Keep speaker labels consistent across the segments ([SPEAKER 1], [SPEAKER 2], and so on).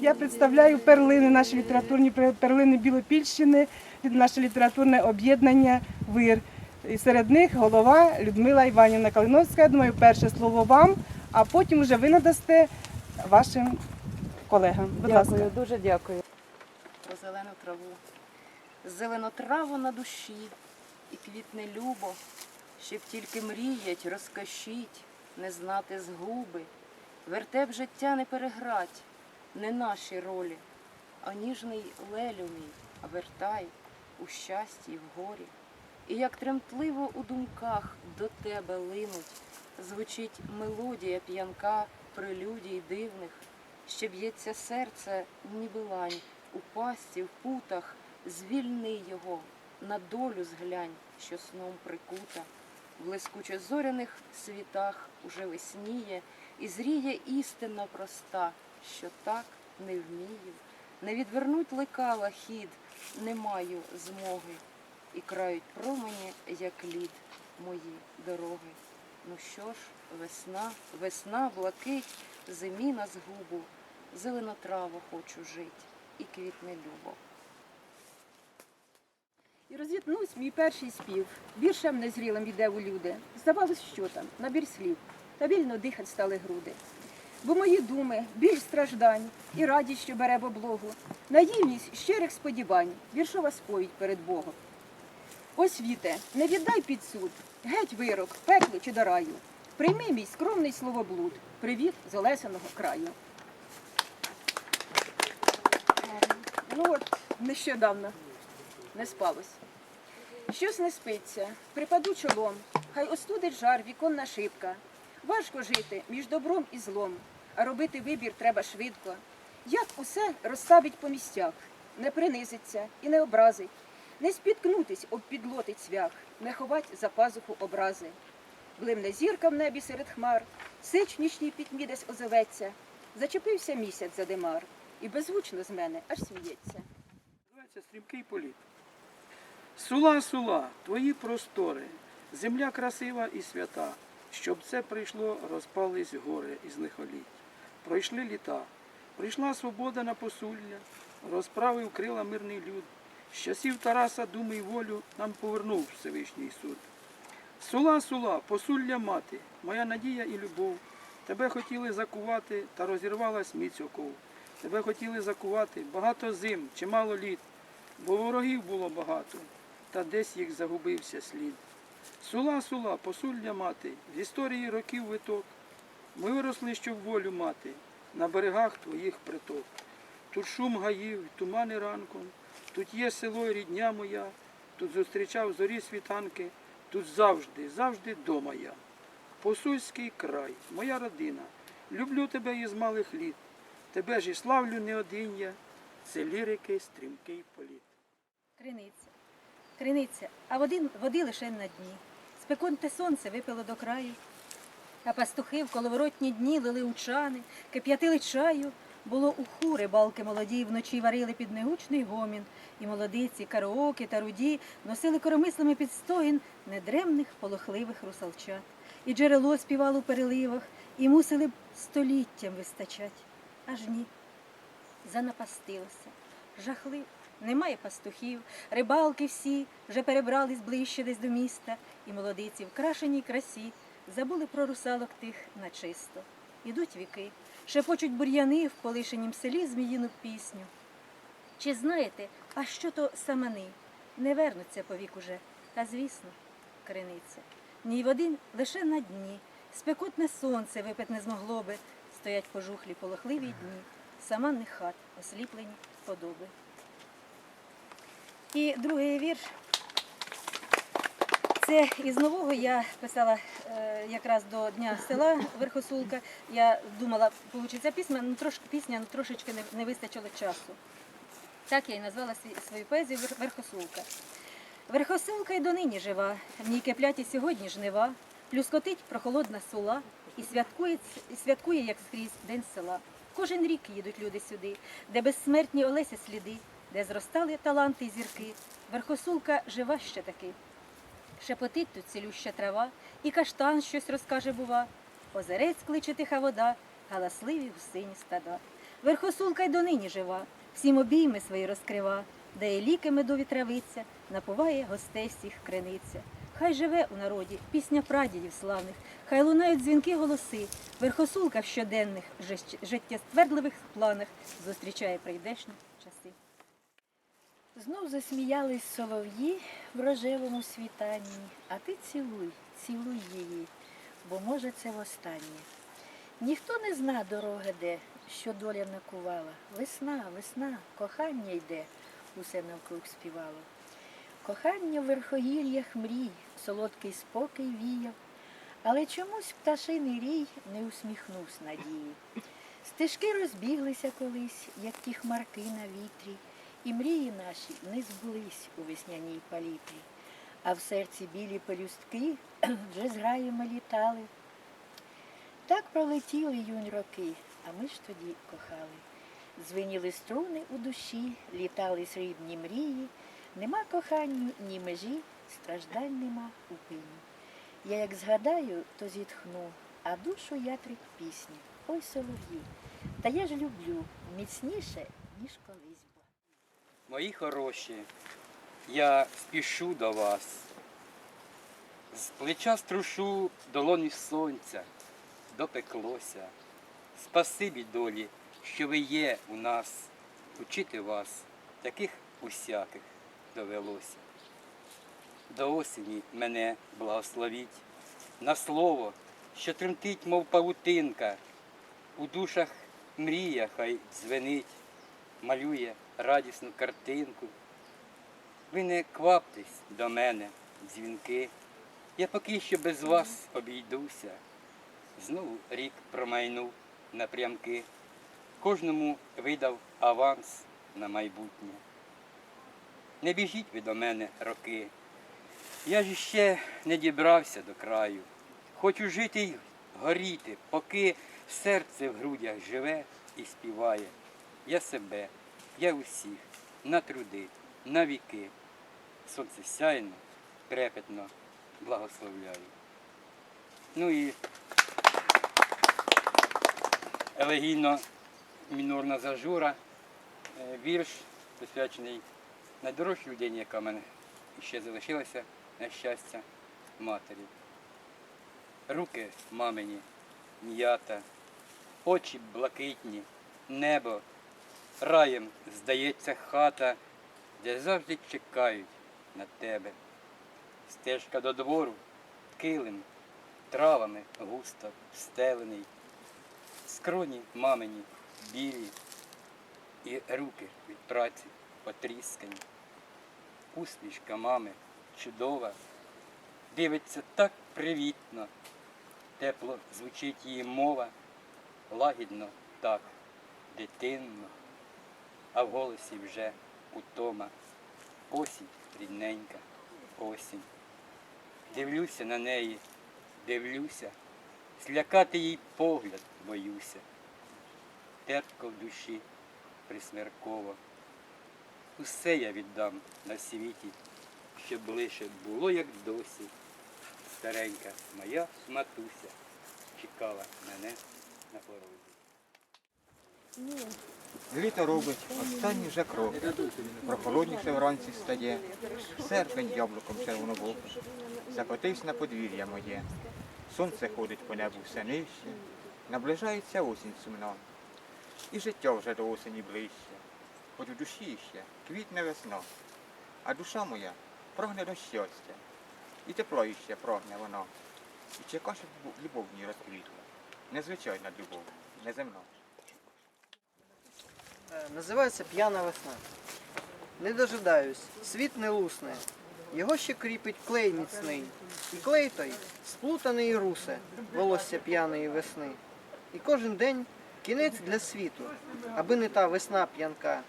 [SPEAKER 1] Я представляю перлини, наші літературні перлини Білопільщини, наше літературне об'єднання ВИР. І серед них голова Людмила Іванівна Калиновська. Я думаю, перше слово вам, а потім вже ви надасте вашим колегам. Будь ласка.
[SPEAKER 2] Дуже дякую. Про зелену траву. Зелену траву на душі і квітне любо, щоб тільки мріять, розкошіть, не знати згуби. Вертеп життя не переграть, не наші ролі, а ніжний лелю мій, вертай у щасті в горі. І як тремтливо у думках до тебе линуть, звучить мелодія п'янка прелюдій дивних, що б'ється серце, ніби лань, у пасті, в путах, звільни його, на долю зглянь, що сном прикута. В блискуче зоряних світах уже весніє, і зріє істина проста, що так не вмію. Не відвернуть лекала хід, не маю змоги, і крають промені, як лід, мої дороги. Ну що ж, весна, весна, блакить, зимі на згубу, зелено траву хочу жить, і квітне любо.
[SPEAKER 3] І розітнусь мій перший спів, віршем незрілим іде у люди. Здавалось, що там, набір слів, та вільно дихать стали груди. Бо мої думи, біль страждань і радість, що бере в облогу, наївність щирих сподівань, віршова сповідь перед Богом. Ось віте, не віддай під суд, геть вирок, пекло чи до раю. Прийми мій скромний словоблуд, привіт з Олесяного краю. Ну от, нещодавно не спалось. Щось не спиться, припаду чолом, хай остудить жар віконна шибка. Важко жити між добром і злом, а робити вибір треба швидко. Як усе розставить по місцях, не принизиться і не образить, не спіткнутись об підлотий цвях, не ховать за пазуху образи. Блимне зірка в небі серед хмар, сич нічній пітьмі десь озоветься, зачепився місяць за димар, і беззвучно з мене аж сміється.
[SPEAKER 4] Стрімкий політ. Сула, сула, твої простори, земля красива і свята, щоб це прийшло, розпались гори із лихоліть. Пройшли літа, прийшла свобода на посулля, розправив крила мирний люд. З часів Тараса думи й волю нам повернув Всевишній суд. Сула, сула, посулля мати, моя надія і любов. Тебе хотіли закувати, та розірвалась міць оков. Тебе хотіли закувати багато зим, чимало літ, бо ворогів було багато, та десь їх загубився слід. Сула, сула, посулля мати, з історії років виток. Ми виросли, щоб волю мати, на берегах твоїх приток. Тут шум гаїв, тумани ранком, тут є село і рідня моя, тут зустрічав зорі світанки, тут завжди, завжди дома я. Посульський край, моя родина, люблю тебе із малих літ. Тебе ж і славлю не один я, це лірики, стрімкий політ.
[SPEAKER 5] Криниця. Криниця, а води, води лише на дні. Спеконте сонце випило до краю, а пастухи в коловоротні дні лили у чани, кип'ятили чаю. Було у ху рибалки молоді, вночі варили під негучний гомін, і молодиці, караоке та руді носили коромислами під стоїн недремних полохливих русалчат. І джерело співало у переливах, і мусили б століттям вистачать. Аж ні, занапастилося. Жахливо. Немає пастухів, рибалки всі вже перебрались ближче десь до міста, і молодиці в крашеній красі забули про русалок тих начисто. Ідуть віки, шепочуть бур'яни в полишенім селі зміїну пісню. Чи знаєте, а що то самани? Не вернуться по вік уже, та звісно, криниця. Ні води лише на дні, спекотне сонце випить не змогло би, стоять пожухлі полохливі дні, саманних хат, осліплені подоби. І другий вірш. Це із нового я писала е, якраз до Дня села Верхосулка. Я думала, получиться пісня, ну трошки пісня, ну трошечки не, вистачило часу. Так я і назвала свою поезію Верхосулка. Верхосулка й донині жива, в ній киплять і сьогодні жнива, плюскотить прохолодна сула і святкує, і святкує, як скрізь, день села. Кожен рік їдуть люди сюди, де безсмертні Олеся сліди, де зростали таланти й зірки. Верхосулка жива ще таки. Шепотить тут цілюща трава, і каштан щось розкаже, бува. Озерець кличе тиха вода, галасливі гусині стада. Верхосулка й донині жива, всім обійми свої розкрива, дає ліки медові травиця, напуває гостей всіх криниця. Хай живе у народі пісня прадідів славних, хай лунають дзвінки голоси, верхосулка в щоденних життєствердливих планах зустрічає прийдешні часи.
[SPEAKER 6] Знов засміялись солов'ї в рожевому світанні, а ти цілуй, цілуй її, бо може це востаннє. Ніхто не зна дороги де, що доля накувала. Весна, весна, кохання йде, усе навкруг співало. Кохання в верхогір'ях мрій, солодкий спокій віяв, але чомусь пташиний рій не усміхнувся надії. Стежки розбіглися колись, як ті хмарки на вітрі, і мрії наші не збулись у весняній палітрі, а в серці білі пелюстки вже з граями літали. Так пролетіли юнь роки, а ми ж тоді кохали. Звеніли струни у душі, літали срібні мрії, нема коханню ні межі, страждань нема у пині. Я як згадаю, то зітхну, а душу ятрить пісні. Ой, солов'ї, та я ж люблю міцніше, ніж була.
[SPEAKER 4] Мої хороші, я спішу до вас. З плеча струшу долоні сонця, допеклося. Спасибі долі, що ви є у нас, учити вас, таких усяких довелося. До осені мене благословіть, на слово, що тремтить, мов павутинка, у душах мрія хай дзвенить малює радісну картинку. Ви не кваптесь до мене, дзвінки. Я поки що без вас обійдуся. Знову рік промайнув напрямки. Кожному видав аванс на майбутнє. Не біжіть ви до мене роки. Я ж ще не дібрався до краю. Хочу жити й горіти, поки серце в грудях живе і співає. Я себе, я усіх, на труди, на віки. Сонце сяйно, трепетно благословляю. Ну і елегійно мінорна зажура, е, вірш, присвячений найдорожчій людині, яка в мене ще залишилася, на щастя, матері. Руки мамині, м'ята, очі блакитні, небо, раєм здається хата, де завжди чекають на тебе. Стежка до двору, килим, травами густо встелений, скроні мамині білі, і руки від праці потріскані. Усмішка мами чудова, дивиться так привітно, тепло звучить її мова, лагідно так, дитинно, а в голосі вже утома. Осінь рідненька, осінь. Дивлюся на неї, дивлюся, злякати їй погляд боюся. Терпко в душі присмерково. Усе я віддам на світі, щоб лише було, як досі. Старенька моя матуся чекала мене на порозі.
[SPEAKER 7] Літо робить останній вже крок. Прохолодніше вранці стає, серпень яблуком червонобоким. Закотився на подвір'я моє. Сонце ходить по небу все нижче, наближається осінь сумна. І життя вже до осені ближче. Хоч в душі ще квітне весна. А душа моя прагне до щастя. І тепло іще прагне вона. І чека, щоб любов в ній розквітла. Незвичайна любов, неземна.
[SPEAKER 8] Е, Називається п'яна весна. Не дожидаюсь, світ не лусне, його ще кріпить клей міцний. І клей той сплутаний і русе, волосся п'яної весни. І кожен день кінець для світу, аби не та весна п'янка.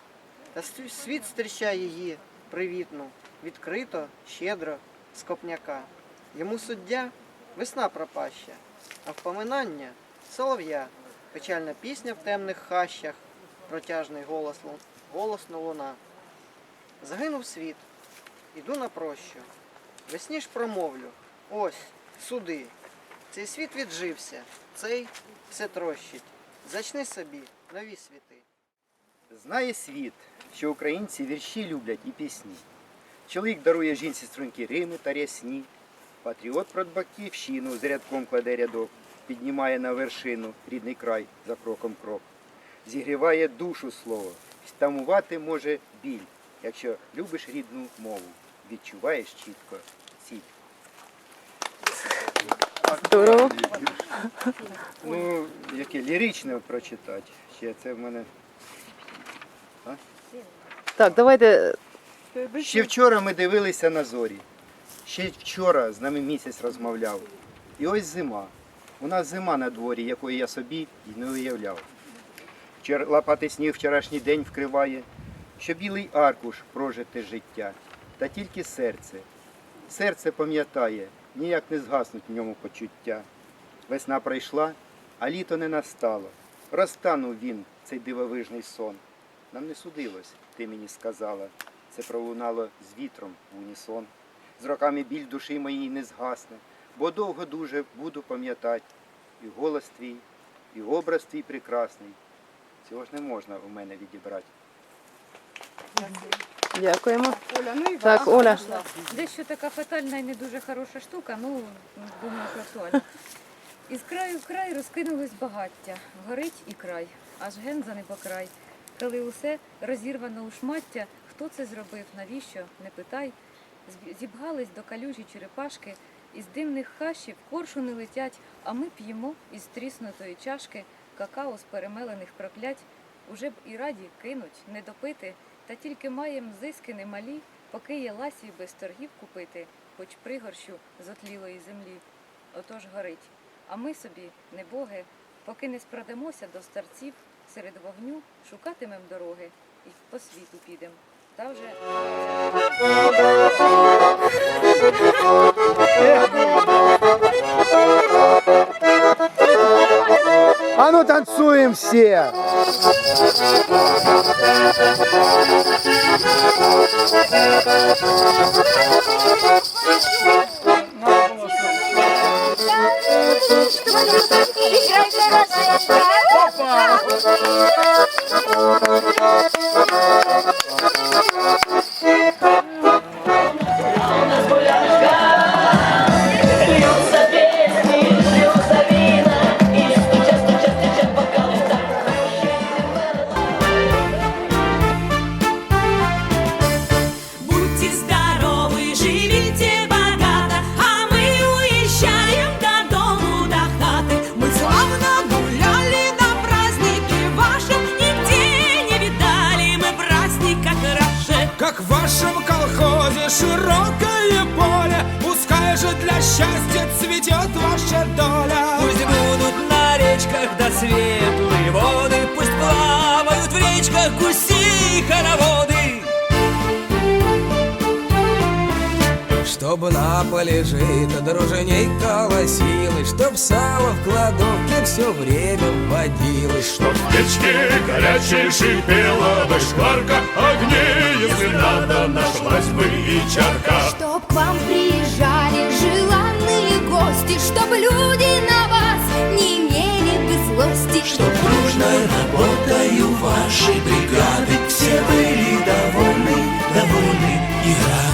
[SPEAKER 8] Та світ зустрічає її привітну, відкрито, щедро, з копняка. Йому суддя весна пропаща, а впоминання солов'я, печальна пісня в темних хащах, протяжний голос, голосно луна. Загинув світ, іду на прощу. Весні ж промовлю. Ось, суди. Цей світ віджився, цей все трощить. Зачни собі нові світи.
[SPEAKER 9] Знає світ, що українці вірші люблять і пісні. Чоловік дарує жінці струнки Рими та рясні. Патріот про батьківщину з рядком кладе рядок, піднімає на вершину рідний край за кроком крок. Зігріває душу слово, стамувати може біль, якщо любиш рідну мову, відчуваєш чітко ціль.
[SPEAKER 2] Здорово.
[SPEAKER 9] Ну, яке ліричне прочитати. Ще це в мене.
[SPEAKER 2] Так, давайте.
[SPEAKER 9] Ще вчора ми дивилися на зорі. Ще вчора з нами місяць розмовляв. І ось зима. У нас зима на дворі, якої я собі й не уявляв. Лапати сніг вчорашній день вкриває, що білий аркуш прожите життя, та тільки серце. Серце пам'ятає, ніяк не згаснуть в ньому почуття. Весна пройшла, а літо не настало. Розтанув він, цей дивовижний сон. Нам не судилось, ти мені сказала. Це пролунало з вітром в унісон. З роками біль душі моїй не згасне, бо довго дуже буду пам'ятати. І голос твій, і образ твій прекрасний. Цього ж не можна у мене відібрати.
[SPEAKER 2] Дякуємо.
[SPEAKER 10] Оля, ну і
[SPEAKER 2] Так. Оля.
[SPEAKER 11] Дещо така фатальна і не дуже хороша штука, ну, думаю, що актуальна. Із краю в край розкинулось багаття, горить і край, аж ген за небокрай. Коли усе розірвано у шмаття, хто це зробив, навіщо, не питай. Зібгались до калюжі черепашки, із димних хащів коршуни летять, а ми п'ємо із тріснутої чашки какао з перемелених проклять. Уже б і раді кинуть, не допити, та тільки маєм зиски немалі, поки є ласі без торгів купити, хоч пригорщу з отлілої землі. Отож горить. А ми собі, не боги, поки не спрадемося до старців, серед вогню шукатимем дороги і по світу підем. Та вже
[SPEAKER 12] А ну танцуем все!
[SPEAKER 13] Будьте
[SPEAKER 12] Чтоб на поле жито а Дружиней колосилось Чтоб сало в кладовке все время водилось Чтоб
[SPEAKER 14] в печке горячей шипела бы шкварка Огней, если надо, нашлась бы и чарка.
[SPEAKER 13] Чтоб к вам приезжали желанные гости Чтоб люди на вас не имели бы злости. Чтоб дружно
[SPEAKER 15] работаю вашей бригады Все были довольны, довольны и рады.